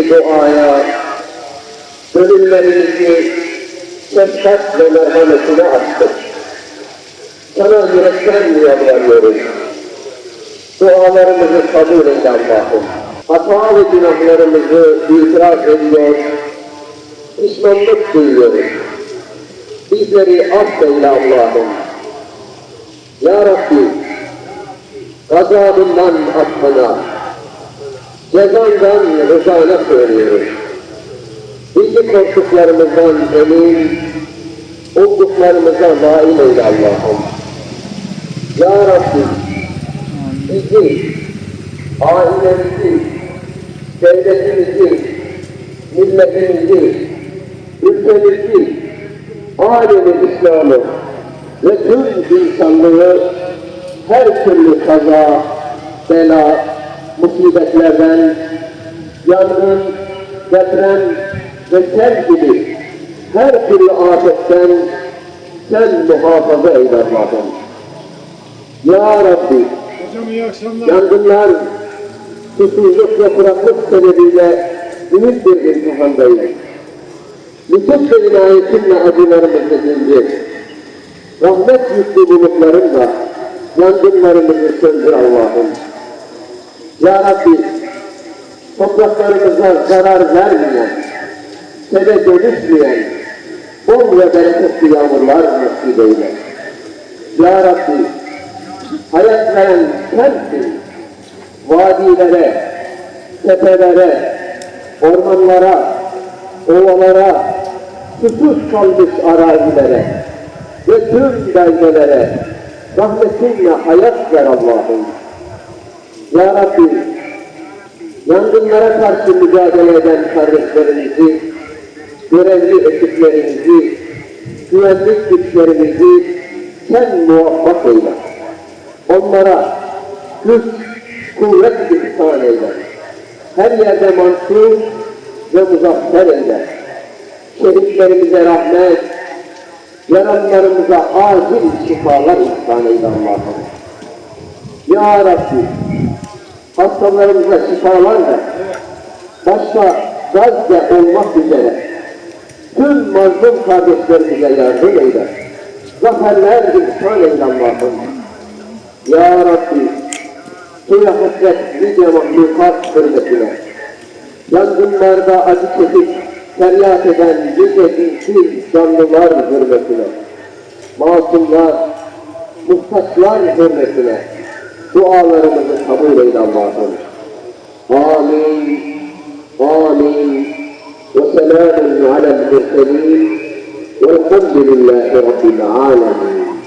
ettiği duaya, gönüllerimizi şefkat ve merhametine açtık. Sana yürekten yalvarıyoruz. Dualarımızı kabul eyle Allah'ım. Hata ve günahlarımızı itiraf ediyor, pişmanlık duyuyoruz. Bizleri affeyle Allah'ım. Ya Rabbi, gazabından affına, cezandan rızana söylüyoruz. Bizi korktuklarımızdan emin, olduklarımıza nail eyle Allah'ım. Ya Rabbi, bizi, ailemizi, devletimizi, milletimizi, ülkemizi, alemi İslam'ı ve tüm insanlığı her türlü kaza, bela, musibetlerden, yangın, deprem ve sel gibi her türlü afetten sen muhafaza eyle Allah'ım. Ya Rabbi. Yangınlar, susuzluk ve kuraklık sebebiyle büyük bir imtihandayız. Lütuf ve inayetinle acılarımızı dindir. Rahmet yüklü bulutlarınla yangınlarımızı söndür Allah'ım. Ya Rabbi, topraklarımıza zarar vermeyen, sele dönüşmeyen, bol ve bereketli yağmurlar nasip eyle. Ya Rabbi, hayat veren sensin. Vadilere, tepelere, ormanlara, ovalara, susuz kalmış arazilere ve tüm beldelere rahmetinle hayat ver Allah'ım. Ya Rabbi, yangınlara karşı mücadele eden kardeşlerimizi, görevli ekiplerimizi, güvenlik güçlerimizi sen muvaffak eyle. Onlara güç, kuvvet ihsan eyle. Her yerde mansur ve muzaffer eyle. Şehitlerimize rahmet, yaranlarımıza acil şifalar ihsan eyle Allah'ım. Ya Rabbi, hastalarımıza şifalar ver. Başta Gazze olmak üzere tüm mazlum kardeşlerimize yardım eyle. Zaferler ihsan eyle Allah'ım. Ya Rabbi, suya hasret nice mahlukat hürmetine, yangınlarda acı çekip feryat eden nice dinsiz canlılar hürmetine, masumlar, muhtaçlar hürmetine dualarımızı kabul اللهم آمين آمين وسلام على المرسلين والحمد لله رب العالمين.